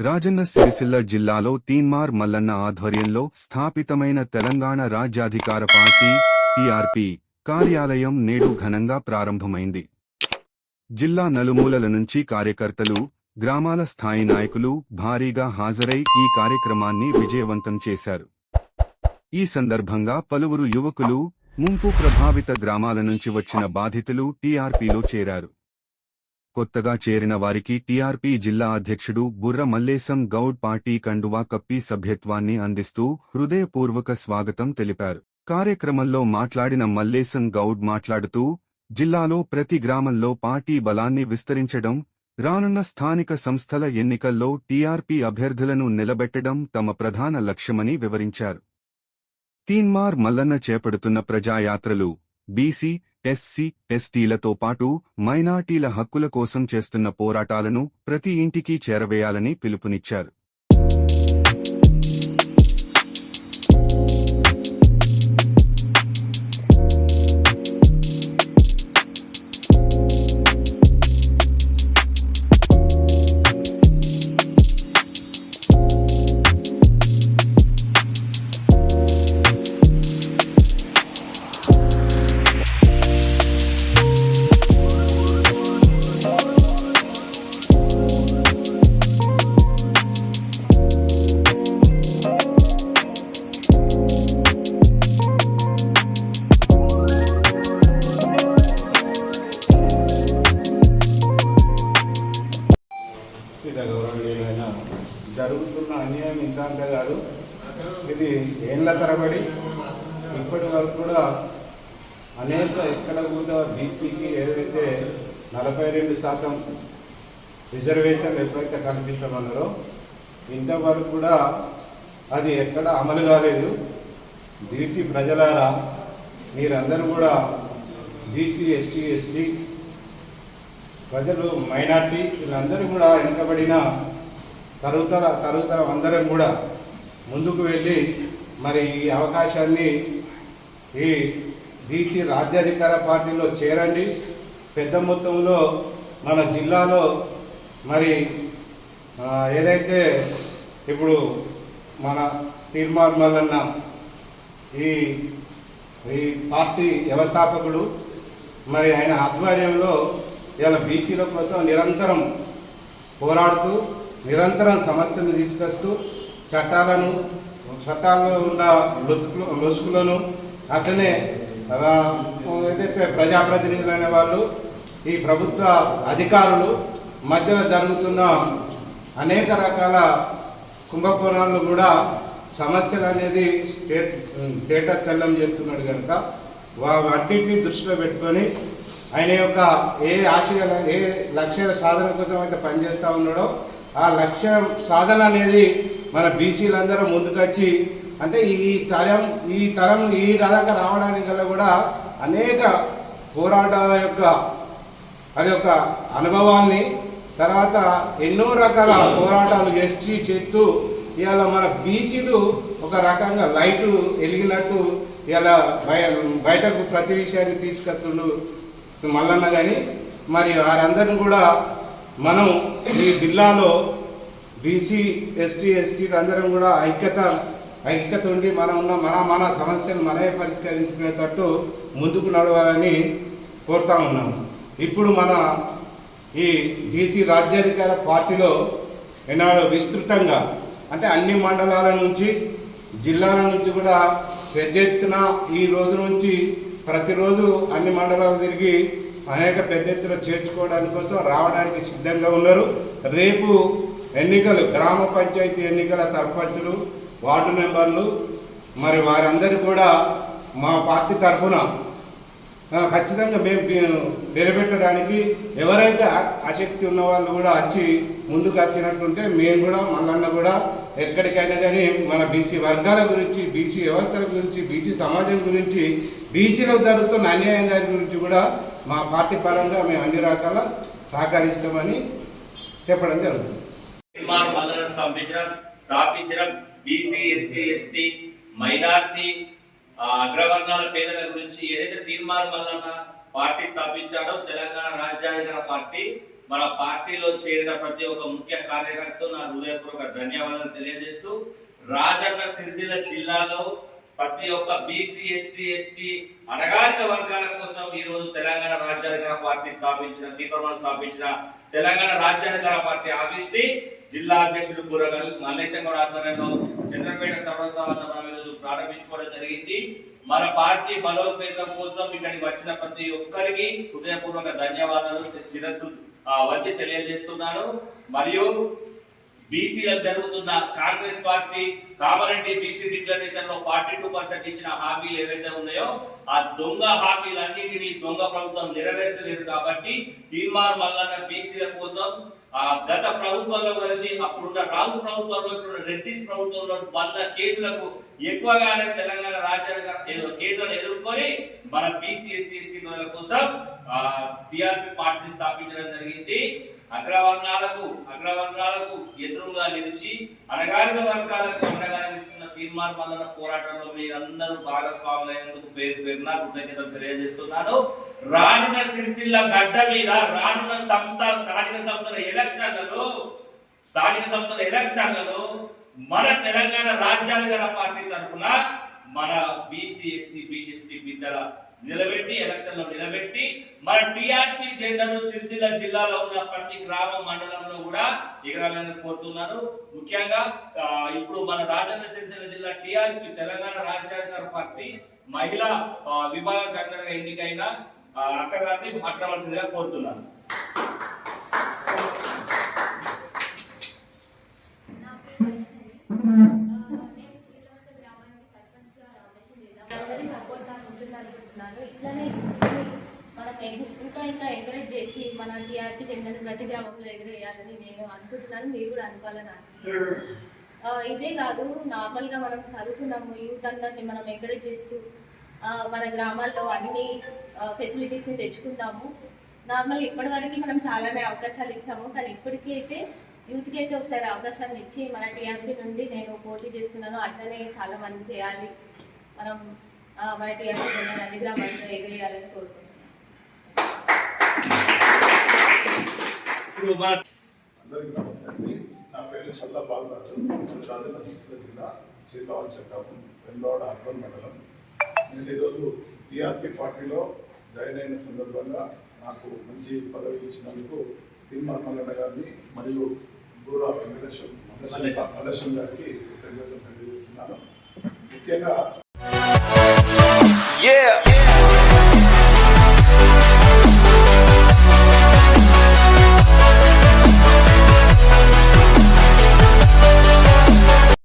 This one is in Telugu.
రాజన్న సిరిసిల్ల జిల్లాలో తీన్మార్ మల్లన్న ఆధ్వర్యంలో స్థాపితమైన తెలంగాణ రాజ్యాధికార పార్టీ టీఆర్పీ కార్యాలయం నేడు ఘనంగా ప్రారంభమైంది. జిల్లా నలుమూలల నుంచి కార్యకర్తలు గ్రామాల స్థాయి నాయకులు భారీగా హాజరై ఈ కార్యక్రమాన్ని విజయవంతం చేశారు. ఈ సందర్భంగా పలువురు యువకులు ముంపు ప్రభావిత గ్రామాల నుంచి వచ్చిన బాధితులు టీఆర్పీలో చేరారు. కొత్తగా చేరిన వారికి టీఆర్పీ జిల్లా అధ్యక్షుడు బుర్ర మల్లేశం గౌడ్ పార్టీ కండువా కప్పి సభ్యత్వాన్ని అందిస్తూ హృదయపూర్వక స్వాగతం తెలిపారు. కార్యక్రమంలో మాట్లాడిన మల్లేశం గౌడ్ మాట్లాడుతూ జిల్లాలో ప్రతి గ్రామంలో పార్టీ బలాన్ని విస్తరించడం రానున్న స్థానిక సంస్థల ఎన్నికల్లో టీఆర్పీ అభ్యర్థులను నిలబెట్టడం తమ ప్రధాన లక్ష్యమని వివరించారు. తీన్మార్ మల్లన్న చేపడుతున్న ప్రజాయాత్రలు బీసీ ఎస్సీ ఎస్టీలతో పాటు మైనార్టీల హక్కుల కోసం చేస్తున్న పోరాటాలను ప్రతి ఇంటికి చేరవేయాలని పిలుపునిచ్చారు. జరుగుతున్న అన్యాయం ఇంత అంత కాదు. ఇది ఏళ్ళ తరబడి ఇప్పటి వరకు కూడా అనేక ఎక్కడ కూడా బీసీకి ఏదైతే నలభై రెండు శాతం రిజర్వేషన్ ఎప్పుడైతే కల్పిస్తామన్నారో ఇంతవరకు కూడా అది ఎక్కడ అమలు కాలేదు. బీసీ ప్రజలారా మీరందరూ కూడా బీసీ ఎస్టీ ఎస్టీ ప్రజలు మైనార్టీ వీళ్ళందరూ కూడా వెనుకబడిన తరుగుతర తరుగుతరం అందరం కూడా ముందుకు వెళ్ళి మరి ఈ అవకాశాన్ని ఈ బీసీ రాజ్యాధికార పార్టీలో చేరండి. పెద్ద మొత్తంలో మన జిల్లాలో మరి ఏదైతే ఇప్పుడు మన తీర్మార్ మల్లన్న ఈ ఈ పార్టీ వ్యవస్థాపకుడు మరి ఆయన ఆధ్వర్యంలో ఇలా బీసీల కోసం నిరంతరం పోరాడుతూ నిరంతరం సమస్యలు తీసుకొస్తూ చట్టాలను చట్టాల్లో ఉన్న లొతుకులు లొసుకులను అట్లనే ఆ, ఏదైతే ప్రజాప్రతినిధులైన వాళ్ళు ఈ ప్రభుత్వ అధికారులు మధ్యలో జరుగుతున్న అనేక రకాల కుంభకోణాలు కూడా సమస్యలు అనేది స్టేట్ తేట తెల్లం చేస్తున్నాడు కనుక వాటిని దృష్టిలో పెట్టుకొని ఆయన యొక్క ఏ ఆశయ ఏ లక్ష్యాల సాధన కోసం అయితే పనిచేస్తూ ఉన్నాడో ఆ లక్ష్యం సాధన అనేది మన బీసీలందరూ ముందుకొచ్చి అంటే ఈ తరం ఈ తరం ఈ రకంగా రావడానికి గల కూడా అనేక పోరాటాల యొక్క అది ఒక అనుభవాన్ని తర్వాత ఎన్నో రకాల పోరాటాలు చేసి చేస్తూ ఇవాళ మన బీసీలు ఒక రకంగా లైటు వెలిగినట్టు ఇలా బయ బయటకు ప్రతి విషయాన్ని తీసుకొస్తుండు మల్లన్న కానీ మరి వారందరిని కూడా మనం ఈ జిల్లాలో బీసీ ఎస్టీ ఎస్టీలు అందరం కూడా ఐక్యత ఐక్యత ఉండి మనం ఉన్న మన మన సమస్యలు మనమే పరిష్కరించుకునేటట్టు ముందుకు నడవాలని కోరుతా ఉన్నాము. ఇప్పుడు మన ఈ బీసీ రాజ్యాధికార పార్టీలో ఈనాడు విస్తృతంగా అంటే అన్ని మండలాల నుంచి జిల్లాల నుంచి కూడా పెద్ద ఎత్తున ఈ రోజు నుంచి ప్రతిరోజు అన్ని మండలాలు తిరిగి అనేక పెద్ద ఎత్తున చేర్చుకోవడానికి కోసం రావడానికి సిద్ధంగా ఉన్నారు. రేపు ఎన్నికలు గ్రామ పంచాయతీ ఎన్నికల సర్పంచులు వార్డు మెంబర్లు మరి వారందరూ కూడా మా పార్టీ తరఫున ఖచ్చితంగా మేము నిలబెట్టడానికి ఎవరైతే ఆసక్తి ఉన్న వాళ్ళు కూడా వచ్చి ముందుకు వచ్చినట్టుంటే మేము కూడా మళ్ళన్న కూడా ఎక్కడికైనా కానీ మన బీసీ వర్గాల గురించి బీసీ వ్యవస్థల గురించి బీసీ సమాజం గురించి బీసీలకు జరుగుతున్న అన్యాయం దాని గురించి కూడా మా పార్టీ పరంగా మేము అన్ని రకాల సహకరిస్తామని చెప్పడం జరుగుతుంది. స్థాపించడం బీసీ ఎస్సీ ఎస్టీ మైనార్టీ ఆ అగ్రవర్ణాల పేదల గురించి ఏదైతే తీర్మార్ మల్లన్న పార్టీ స్థాపించాడో తెలంగాణ రాజ్యాంగ పార్టీ మన పార్టీలో చేరిన ప్రతి ఒక్క ముఖ్య కార్యకర్తతో నా హృదయపూర్వక ధన్యవాదాలు తెలియజేస్తూ రాజన్న సిరిసిల్ల జిల్లాలో ప్రతి ఒక్క బీసీ ఎస్సీ ఎస్టీ అణగారిక వర్గాల కోసం ఈ రోజు తెలంగాణ రాజ్యాంగ పార్టీ స్థాపించిన తీర్మానం స్థాపించిన తెలంగాణ రాజ్యాంగ పార్టీ ఆఫీస్ జిల్లా అధ్యక్షుడు బుర్రగల్ మల్లేశం ఆధ్వర్యంలో చంద్రపేట సర్వసాధారణ ఈరోజు ప్రారంభించుకోవడం జరిగింది. మన పార్టీ బలోపేతం కోసం ఇక్కడికి వచ్చిన ప్రతి ఒక్కరికి హృదయపూర్వక ధన్యవాదాలు చిరస్సు వచ్చి తెలియజేస్తున్నాను. మరియు బీసీలకు జరుగుతున్న కాంగ్రెస్ పార్టీ కామారెడ్డి బీసీ డిక్లరేషన్లో ఫార్టీ టూ పర్సెంట్ ఇచ్చిన హామీలు ఏవైతే ఉన్నాయో ఆ దొంగ హామీలన్నింటినీ దొంగ ప్రభుత్వం నెరవేర్చలేదు కాబట్టి తీర్మార్ మల్లన్న బీసీల కోసం ఆ గత ప్రభుత్వంలో కలిసి అప్పుడున్న రాజు ప్రభుత్వంలో ఇప్పుడున్న రెడ్డిస్ ప్రభుత్వంలో వంద కేసులకు ఎక్కువగానే తెలంగాణ రాజ్యాంగ కేసులను ఎదుర్కొని మన బీసీ ఎస్సీ ఎస్టీ ప్రజల కోసం టిఆర్పి పార్టీ స్థాపించడం జరిగింది. అగ్రవర్ణాలకు అగ్రవర్ణాలకు ఎదురుగా నిలిచి అనగానిక వర్గాలకు అండగా నిలిచి తీర్మార్ మల్లన పోరాటంలో మీరందరూ భాగస్వాములైనందుకు పేరు పేరున కృతజ్ఞతలు తెలియజేస్తున్నాను. రానున్న సిరిసిల్ల గడ్డ మీద రానున్న సంస్థ స్థానిక సంస్థల ఎలక్షన్లలో స్థానిక సంస్థల ఎలక్షన్లలో మన తెలంగాణ రాజ్యాంగ పార్టీ తరఫున మన బీసీ ఎస్సీ బీఎస్టీ బిడ్డల నిలబెట్టి ఎలక్షన్లో నిలబెట్టి మన టిఆర్పి జెండాను సిరిసిల్ల జిల్లాలో ఉన్న ప్రతి గ్రామ మండలంలో కూడా ఎగరాలని కోరుతున్నాను ముఖ్యంగా ఇప్పుడు మన రాజన్న సిరిసిల్ల జిల్లా టిఆర్పి తెలంగాణ రాజ్యాంగ పార్టీ మహిళా విభాగ కన్వీనర్గా ఎన్నికైన ఆ, అక్క గారిని మాట్లాడవలసిందిగా కోరుతున్నాను నా you. మన టీఆర్పీ జెండాను ప్రతి గ్రామంలో ఎగరేయాలని నేను అనుకుంటున్నాను మీరు కూడా అనుకోవాలని ఆశిస్తున్నాను. ఇదే కాదు నార్మల్గా మనం చదువుకున్నాము యూత్ అందరినీ మనం ఎంకరేజ్ చేస్తూ మన గ్రామాల్లో అన్ని ఫెసిలిటీస్ని తెచ్చుకుంటాము. నార్మల్ ఇప్పటివరకు మనం చాలానే అవకాశాలు ఇచ్చాము కానీ ఇప్పటికీ అయితే యూత్కి అయితే ఒకసారి అవకాశాన్ని ఇచ్చి మన టీఆర్పీ నుండి నేను పోటీ చేస్తున్నాను అట్లనే చాలా మంది చేయాలి. మనం మన టీఆర్పీ అన్ని గ్రామాల్లో ఎగిరేయాలని కోరుకుంటున్నాను. ఇప్పుడు మన అందరికీ నమస్తే అండి. నా పేరు చల్ల బాలరాజు. రాజన్న సిరిసిల్ల జిల్లా చీలవాల్ చట్టం వెల్లోడ అర్బన్ మండలం. నేను ఈరోజు టీఆర్పీ పార్టీలో జాయిన్ అయిన సందర్భంగా నాకు మంచి పదవి ఇచ్చినందుకు తిమ్మర్ మల్లన్న గారిని మరియు బూరా వెంకటేశ్వర మల్లేశ్వరం గారికి కృతజ్ఞతలు తెలియజేస్తున్నాను. ముఖ్యంగా.